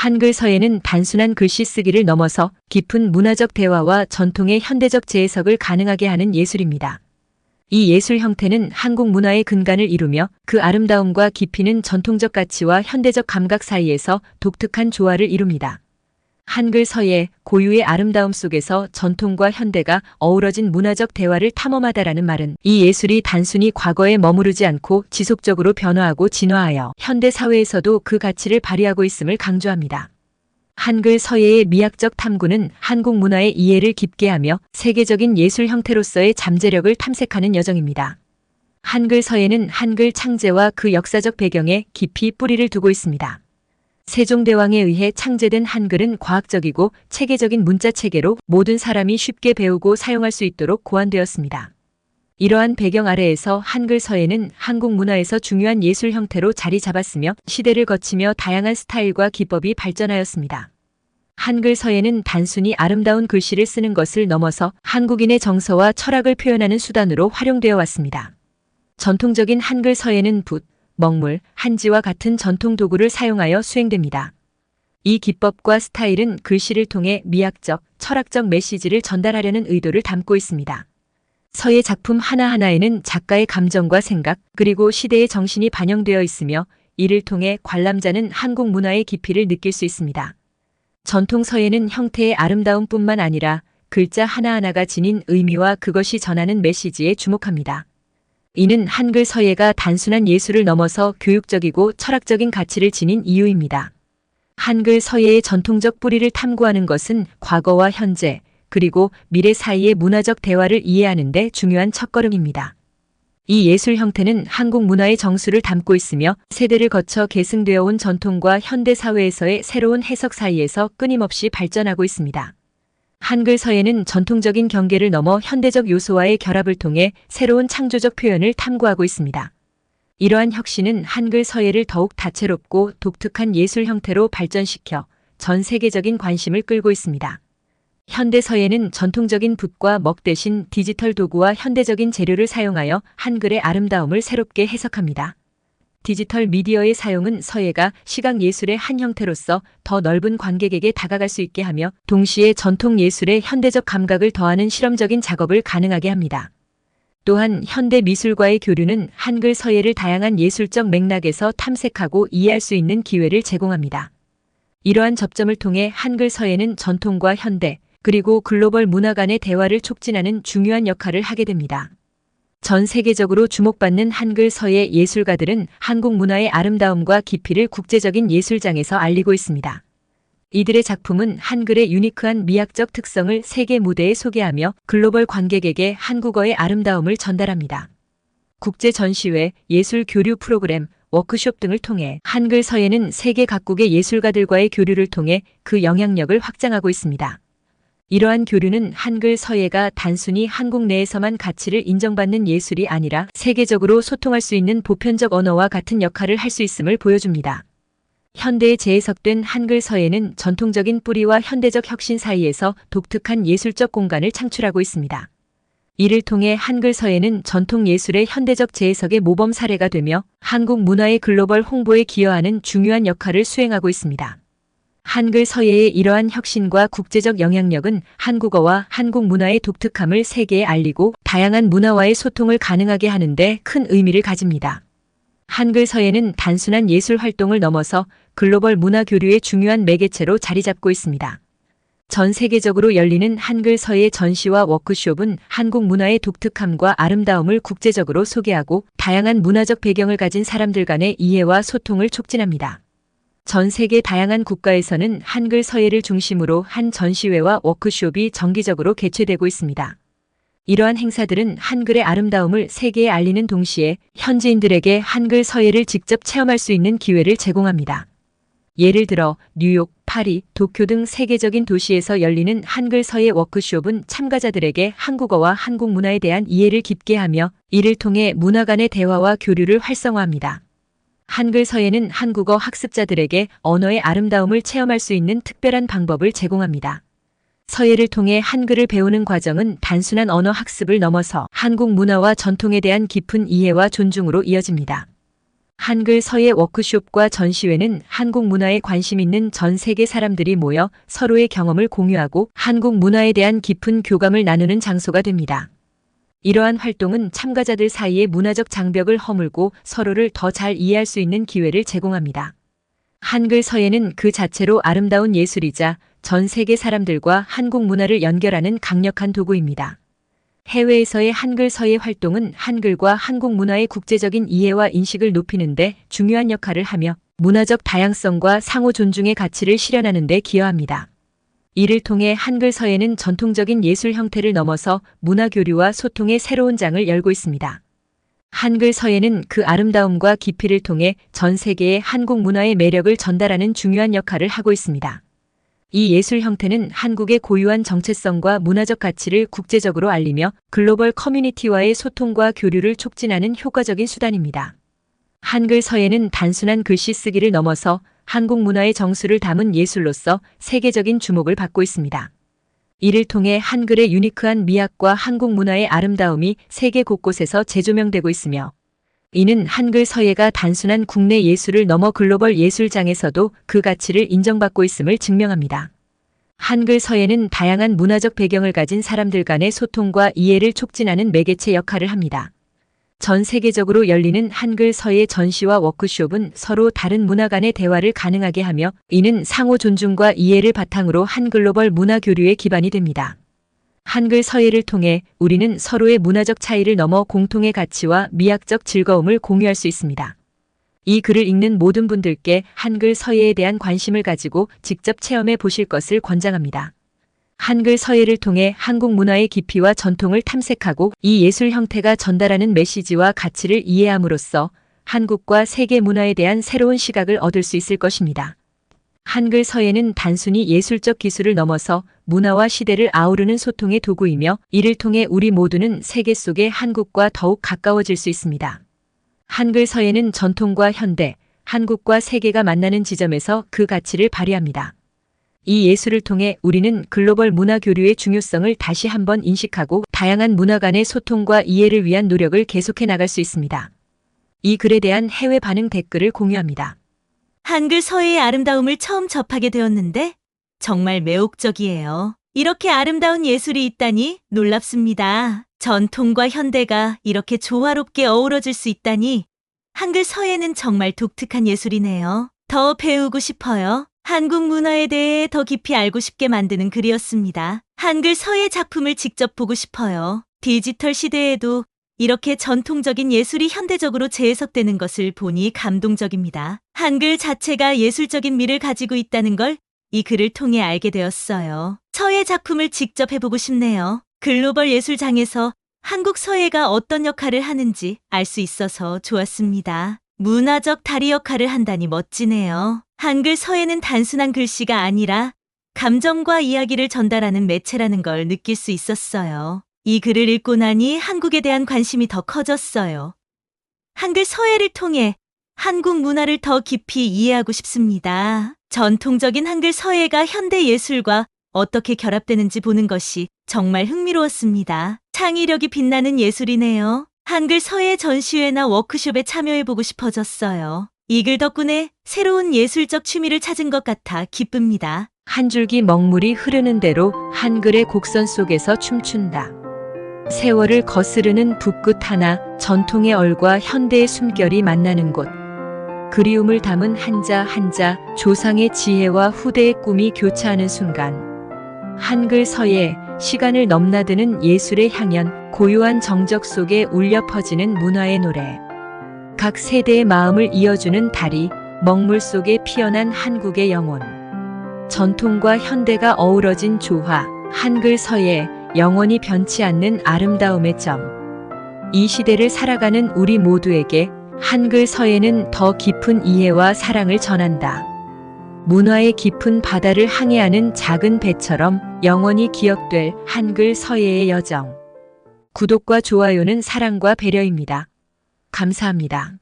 한글 서예는 단순한 글씨 쓰기를 넘어서 깊은 문화적 대화와 전통의 현대적 재해석을 가능하게 하는 예술입니다. 이 예술 형태는 한국 문화의 근간을 이루며 그 아름다움과 깊이는 전통적 가치와 현대적 감각 사이에서 독특한 조화를 이룹니다. 한글 서예, 고유의 아름다움 속에서 전통과 현대가 어우러진 문화적 대화를 탐험하다라는 말은 이 예술이 단순히 과거에 머무르지 않고 지속적으로 변화하고 진화하여 현대 사회에서도 그 가치를 발휘하고 있음을 강조합니다. 한글 서예의 미학적 탐구는 한국 문화의 이해를 깊게 하며 세계적인 예술 형태로서의 잠재력을 탐색하는 여정입니다. 한글 서예는 한글 창제와 그 역사적 배경에 깊이 뿌리를 두고 있습니다. 세종대왕에 의해 창제된 한글은 과학적이고 체계적인 문자 체계로 모든 사람이 쉽게 배우고 사용할 수 있도록 고안되었습니다. 이러한 배경 아래에서 한글 서예는 한국 문화에서 중요한 예술 형태로 자리 잡았으며 시대를 거치며 다양한 스타일과 기법이 발전하였습니다. 한글 서예는 단순히 아름다운 글씨를 쓰는 것을 넘어서 한국인의 정서와 철학을 표현하는 수단으로 활용되어 왔습니다. 전통적인 한글 서예는 붓, 먹물, 한지와 같은 전통 도구를 사용하여 수행됩니다. 이 기법과 스타일은 글씨를 통해 미학적, 철학적 메시지를 전달하려는 의도를 담고 있습니다. 서예 작품 하나하나에는 작가의 감정과 생각, 그리고 시대의 정신이 반영되어 있으며 이를 통해 관람자는 한국 문화의 깊이를 느낄 수 있습니다. 전통 서예는 형태의 아름다움뿐만 아니라 글자 하나하나가 지닌 의미와 그것이 전하는 메시지에 주목합니다. 이는 한글 서예가 단순한 예술을 넘어서 교육적이고 철학적인 가치를 지닌 이유입니다. 한글 서예의 전통적 뿌리를 탐구하는 것은 과거와 현재, 그리고 미래 사이의 문화적 대화를 이해하는 데 중요한 첫걸음입니다. 이 예술 형태는 한국 문화의 정수를 담고 있으며 세대를 거쳐 계승되어 온 전통과 현대 사회에서의 새로운 해석 사이에서 끊임없이 발전하고 있습니다. 한글 서예는 전통적인 경계를 넘어 현대적 요소와의 결합을 통해 새로운 창조적 표현을 탐구하고 있습니다. 이러한 혁신은 한글 서예를 더욱 다채롭고 독특한 예술 형태로 발전시켜 전 세계적인 관심을 끌고 있습니다. 현대 서예는 전통적인 붓과 먹 대신 디지털 도구와 현대적인 재료를 사용하여 한글의 아름다움을 새롭게 해석합니다. 디지털 미디어의 사용은 서예가 시각 예술의 한 형태로서 더 넓은 관객에게 다가갈 수 있게 하며 동시에 전통 예술의 현대적 감각을 더하는 실험적인 작업을 가능하게 합니다. 또한 현대 미술과의 교류는 한글 서예를 다양한 예술적 맥락에서 탐색하고 이해할 수 있는 기회를 제공합니다. 이러한 접점을 통해 한글 서예는 전통과 현대, 그리고 글로벌 문화 간의 대화를 촉진하는 중요한 역할을 하게 됩니다. 전 세계적으로 주목받는 한글 서예 예술가들은 한국 문화의 아름다움과 깊이를 국제적인 예술장에서 알리고 있습니다. 이들의 작품은 한글의 유니크한 미학적 특성을 세계 무대에 소개하며 글로벌 관객에게 한국어의 아름다움을 전달합니다. 국제 전시회, 예술 교류 프로그램, 워크숍 등을 통해 한글 서예는 세계 각국의 예술가들과의 교류를 통해 그 영향력을 확장하고 있습니다. 이러한 교류는 한글 서예가 단순히 한국 내에서만 가치를 인정받는 예술이 아니라 세계적으로 소통할 수 있는 보편적 언어와 같은 역할을 할 수 있음을 보여줍니다. 현대에 재해석된 한글 서예는 전통적인 뿌리와 현대적 혁신 사이에서 독특한 예술적 공간을 창출하고 있습니다. 이를 통해 한글 서예는 전통 예술의 현대적 재해석의 모범 사례가 되며 한국 문화의 글로벌 홍보에 기여하는 중요한 역할을 수행하고 있습니다. 한글 서예의 이러한 혁신과 국제적 영향력은 한국어와 한국 문화의 독특함을 세계에 알리고 다양한 문화와의 소통을 가능하게 하는데 큰 의미를 가집니다. 한글 서예는 단순한 예술 활동을 넘어서 글로벌 문화 교류의 중요한 매개체로 자리 잡고 있습니다. 전 세계적으로 열리는 한글 서예 전시와 워크숍은 한국 문화의 독특함과 아름다움을 국제적으로 소개하고 다양한 문화적 배경을 가진 사람들 간의 이해와 소통을 촉진합니다. 전 세계 다양한 국가에서는 한글 서예를 중심으로 한 전시회와 워크숍이 정기적으로 개최되고 있습니다. 이러한 행사들은 한글의 아름다움을 세계에 알리는 동시에 현지인들에게 한글 서예를 직접 체험할 수 있는 기회를 제공합니다. 예를 들어 뉴욕, 파리, 도쿄 등 세계적인 도시에서 열리는 한글 서예 워크숍은 참가자들에게 한국어와 한국 문화에 대한 이해를 깊게 하며 이를 통해 문화 간의 대화와 교류를 활성화합니다. 한글 서예는 한국어 학습자들에게 언어의 아름다움을 체험할 수 있는 특별한 방법을 제공합니다. 서예를 통해 한글을 배우는 과정은 단순한 언어 학습을 넘어서 한국 문화와 전통에 대한 깊은 이해와 존중으로 이어집니다. 한글 서예 워크숍과 전시회는 한국 문화에 관심 있는 전 세계 사람들이 모여 서로의 경험을 공유하고 한국 문화에 대한 깊은 교감을 나누는 장소가 됩니다. 이러한 활동은 참가자들 사이의 문화적 장벽을 허물고 서로를 더 잘 이해할 수 있는 기회를 제공합니다. 한글 서예는 그 자체로 아름다운 예술이자 전 세계 사람들과 한국 문화를 연결하는 강력한 도구입니다. 해외에서의 한글 서예 활동은 한글과 한국 문화의 국제적인 이해와 인식을 높이는데 중요한 역할을 하며 문화적 다양성과 상호 존중의 가치를 실현하는 데 기여합니다. 이를 통해 한글 서예는 전통적인 예술 형태를 넘어서 문화 교류와 소통의 새로운 장을 열고 있습니다. 한글 서예는 그 아름다움과 깊이를 통해 전 세계에 한국 문화의 매력을 전달하는 중요한 역할을 하고 있습니다. 이 예술 형태는 한국의 고유한 정체성과 문화적 가치를 국제적으로 알리며 글로벌 커뮤니티와의 소통과 교류를 촉진하는 효과적인 수단입니다. 한글 서예는 단순한 글씨 쓰기를 넘어서 한국 문화의 정수를 담은 예술로서 세계적인 주목을 받고 있습니다. 이를 통해 한글의 유니크한 미학과 한국 문화의 아름다움이 세계 곳곳에서 재조명되고 있으며 이는 한글 서예가 단순한 국내 예술을 넘어 글로벌 예술장에서도 그 가치를 인정받고 있음을 증명합니다. 한글 서예는 다양한 문화적 배경을 가진 사람들 간의 소통과 이해를 촉진하는 매개체 역할을 합니다. 전 세계적으로 열리는 한글 서예 전시와 워크숍은 서로 다른 문화 간의 대화를 가능하게 하며 이는 상호 존중과 이해를 바탕으로 한 글로벌 문화 교류의 기반이 됩니다. 한글 서예를 통해 우리는 서로의 문화적 차이를 넘어 공통의 가치와 미학적 즐거움을 공유할 수 있습니다. 이 글을 읽는 모든 분들께 한글 서예에 대한 관심을 가지고 직접 체험해 보실 것을 권장합니다. 한글 서예를 통해 한국 문화의 깊이와 전통을 탐색하고 이 예술 형태가 전달하는 메시지와 가치를 이해함으로써 한국과 세계 문화에 대한 새로운 시각을 얻을 수 있을 것입니다. 한글 서예는 단순히 예술적 기술을 넘어서 문화와 시대를 아우르는 소통의 도구이며 이를 통해 우리 모두는 세계 속의 한국과 더욱 가까워질 수 있습니다. 한글 서예는 전통과 현대, 한국과 세계가 만나는 지점에서 그 가치를 발휘합니다. 이 예술을 통해 우리는 글로벌 문화 교류의 중요성을 다시 한번 인식하고 다양한 문화 간의 소통과 이해를 위한 노력을 계속해 나갈 수 있습니다. 이 글에 대한 해외 반응 댓글을 공유합니다. 한글 서예의 아름다움을 처음 접하게 되었는데 정말 매혹적이에요. 이렇게 아름다운 예술이 있다니 놀랍습니다. 전통과 현대가 이렇게 조화롭게 어우러질 수 있다니 한글 서예는 정말 독특한 예술이네요. 더 배우고 싶어요. 한국 문화에 대해 더 깊이 알고 싶게 만드는 글이었습니다. 한글 서예 작품을 직접 보고 싶어요. 디지털 시대에도 이렇게 전통적인 예술이 현대적으로 재해석되는 것을 보니 감동적입니다. 한글 자체가 예술적인 미를 가지고 있다는 걸 이 글을 통해 알게 되었어요. 서예 작품을 직접 해보고 싶네요. 글로벌 예술장에서 한국 서예가 어떤 역할을 하는지 알 수 있어서 좋았습니다. 문화적 다리 역할을 한다니 멋지네요. 한글 서예는 단순한 글씨가 아니라 감정과 이야기를 전달하는 매체라는 걸 느낄 수 있었어요. 이 글을 읽고 나니 한국에 대한 관심이 더 커졌어요. 한글 서예를 통해 한국 문화를 더 깊이 이해하고 싶습니다. 전통적인 한글 서예가 현대 예술과 어떻게 결합되는지 보는 것이 정말 흥미로웠습니다. 창의력이 빛나는 예술이네요. 한글 서예 전시회나 워크숍에 참여해보고 싶어졌어요. 이 글 덕분에 새로운 예술적 취미를 찾은 것 같아 기쁩니다. 한 줄기 먹물이 흐르는 대로 한글의 곡선 속에서 춤춘다. 세월을 거스르는 붓끝 하나, 전통의 얼과 현대의 숨결이 만나는 곳. 그리움을 담은 한자 한자, 조상의 지혜와 후대의 꿈이 교차하는 순간. 한글 서예, 시간을 넘나드는 예술의 향연, 고요한 정적 속에 울려 퍼지는 문화의 노래. 각 세대의 마음을 이어주는 다리, 먹물 속에 피어난 한국의 영혼. 전통과 현대가 어우러진 조화, 한글 서예, 영원히 변치 않는 아름다움의 점. 이 시대를 살아가는 우리 모두에게 한글 서예는 더 깊은 이해와 사랑을 전한다. 문화의 깊은 바다를 항해하는 작은 배처럼 영원히 기억될 한글 서예의 여정. 구독과 좋아요는 사랑과 배려입니다. 감사합니다.